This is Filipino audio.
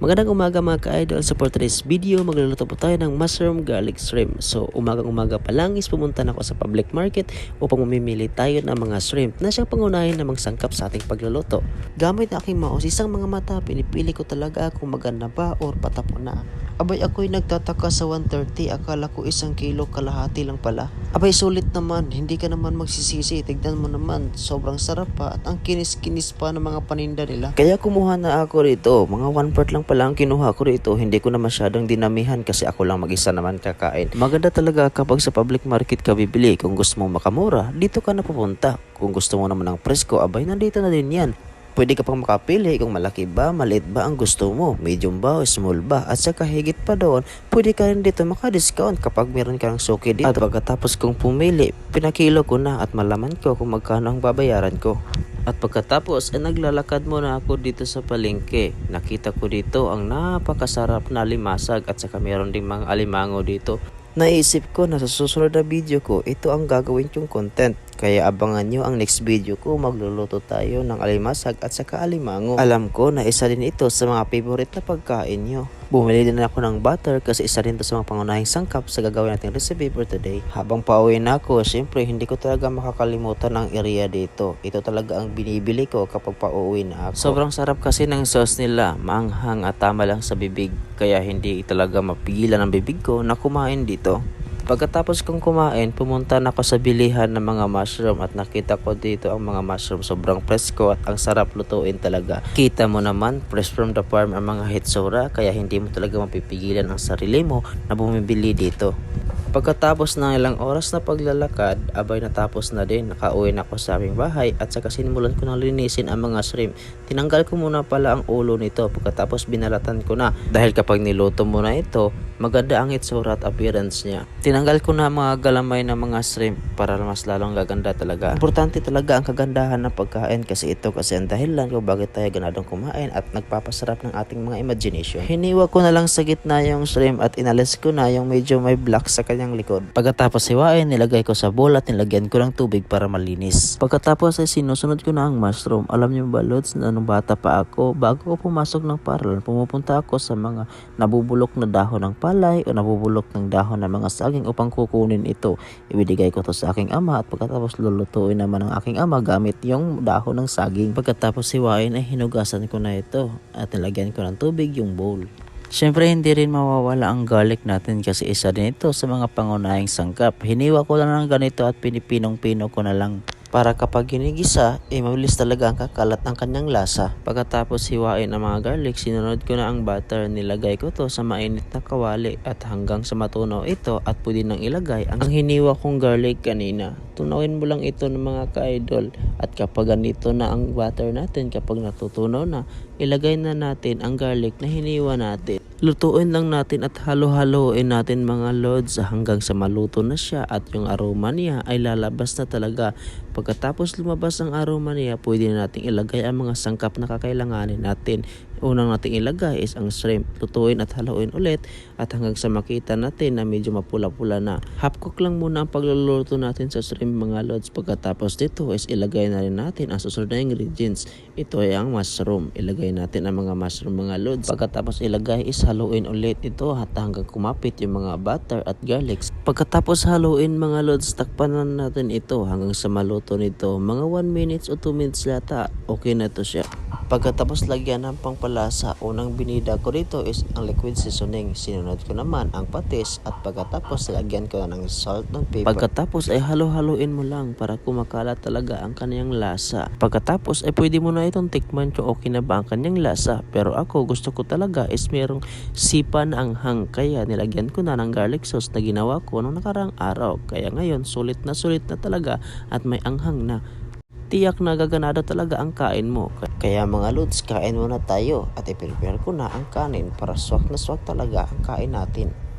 Magandang umaga mga ka-idol. So for video, magluluto po tayo ng mushroom garlic shrimp. So umagang umaga pa lang is pumunta na ako sa public market upang mamimili tayo ng mga shrimp na siyang pangunahin na magsangkap sa ating pagluluto. Gamit aking maos, isang mga mata, pinipili ko talaga kung maganda ba or patapo na. Abay ako'y nagtataka sa 130, akala ko isang kilo kalahati lang pala. Abay sulit naman, hindi ka naman magsisisi, tignan mo naman, sobrang sarap pa at ang kinis-kinis pa ng mga paninda nila. Kaya kumuha na ako rito, mga one part lang pala ang kinuha ko rito, hindi ko na masyadong dinamihan kasi ako lang mag-isa naman kakain. Maganda talaga kapag sa public market ka bibili, kung gusto mo makamura, dito ka na pupunta. Kung gusto mo naman ng presko, abay nandito na din yan. Pwede ka pang makapili kung malaki ba, maliit ba ang gusto mo, medium ba o small ba. At saka higit pa doon, pwede ka rin dito maka-discount kapag meron ka ng suki dito. At pagkatapos kong pumili, pinakilo ko na at malaman ko kung magkano ang babayaran ko. At pagkatapos, eh, naglalakad muna ako dito sa palengke. Nakita ko dito ang napakasarap na limasag at saka meron ding mga alimango dito. Naisip ko na sa susunod na video ko, ito ang gagawin kong content. Kaya abangan nyo ang next video ko, magluluto tayo ng alimasag at saka alimango. Alam ko na isa din ito sa mga favorite na pagkain nyo. Bumili din ako ng butter kasi isa rin to sa mga pangunahing sangkap sa gagawin nating recipe for today. Habang pauwi na ako, syempre hindi ko talaga makakalimutan ang area dito. Ito talaga ang binibili ko kapag pauwi na ako. Sobrang sarap kasi ng sauce nila, maanghang at tama lang sa bibig. Kaya hindi talaga mapigilan ang bibig ko na kumain dito. Pagkatapos kong kumain, pumunta na ako sa bilihan ng mga mushroom at nakita ko dito ang mga mushroom. Sobrang presko at ang sarap lutuin talaga. Kita mo naman, fresh from the farm ang mga hitsura kaya hindi mo talaga mapipigilan ang sarili mo na bumibili dito. Pagkatapos ng ilang oras na paglalakad, abay natapos na din. Nakauwi na ako sa aming bahay at saka sinimulan ko na linisin ang mga shrimp. Tinanggal ko muna pala ang ulo nito pagkatapos binalatan ko na. Dahil kapag niluto mo na ito, maganda ang itsura at appearance niya. Tinanggal ko na mga galamay ng mga shrimp para mas lalong gaganda talaga. Importante talaga ang kagandahan ng pagkain kasi ito kasi ang dahilan kung bakit tayo ganadong kumain at nagpapasarap ng ating mga imagination. Hiniwa ko na lang sa gitna yung shrimp at inalis ko na yung medyo may black sa kanyang likod. Pagkatapos hiwain, nilagay ko sa bowl at nilagyan ko ng tubig para malinis. Pagkatapos ay sinusunod ko na ang mushroom. Alam niyo ba Lods na nung bata pa ako, bago ako pumasok ng paralan, pumupunta ako sa mga nabubulok na dahon ng palay o nabubulok ng dahon ng mga saging upang kukunin ito. Ibinigay ko to sa aking ama at pagkatapos lulutuin naman ng aking ama gamit yung dahon ng saging. Pagkatapos hiwain ay hinugasan ko na ito at nilagyan ko ng tubig yung bowl. Siyempre hindi rin mawawala ang garlic natin kasi isa din ito sa mga pangunahing sangkap. Hiniwa ko lang ng ganito at pinipinong-pino ko na lang para kapag ginigisa, eh mabilis talaga ang kakalat ng kanyang lasa. Pagkatapos hiwain ang mga garlic, sinunod ko na ang butter. Nilagay ko to sa mainit na kawali at hanggang sa matunaw ito at pwede nang ilagay ang hiniwa kong garlic kanina. Tunawin mo lang ito ng mga ka-idol at kapag ganito na ang butter natin, kapag natutunaw na, ilagay na natin ang garlic na hiniwa natin. Lutuin lang natin at halo-haloin natin mga lods hanggang sa maluto na siya at yung aroma niya ay lalabas na talaga. Pagkatapos lumabas ang aroma niya, pwede na nating ilagay ang mga sangkap na kakailanganin natin. Unang nating ilagay is ang shrimp. Lutuin at haluin ulit at hanggang sa makita natin na medyo mapula-pula na. Half cook lang muna ang pagluluto natin sa shrimp mga lods. Pagkatapos dito is ilagay na rin natin ang susunod na ingredients. Ito ay ang mushroom. Ilagay natin ang mga mushroom mga lods. Pagkatapos ilagay is haluin ulit ito at hanggang kumapit yung mga butter at garlic. Pagkatapos haluin mga lods, takpan na natin ito hanggang sa maluto nito. Mga 1 minutes o 2 minutes lata, okay na to siya. Pagkatapos lagyan ng pangpalasa, unang binida ko rito is ang liquid seasoning. Sinunod ko naman ang patis at pagkatapos lagyan ko ng salt ng pepper. Pagkatapos ay halo-haluin mo lang para kumakalat talaga ang kanyang lasa. Pagkatapos ay pwede mo na itong tikman kung okay na ba ang kanyang lasa. Pero ako gusto ko talaga is merong sipa na anghang kaya nilagyan ko na ng garlic sauce na ginawa ko nung nakarang araw. Kaya ngayon sulit na sulit na talaga at may anghang na tiyak na gaganado talaga ang kain mo. Kaya mga lods, kain muna tayo at i-prepare ko na ang kanin para swak na swak talaga ang kain natin.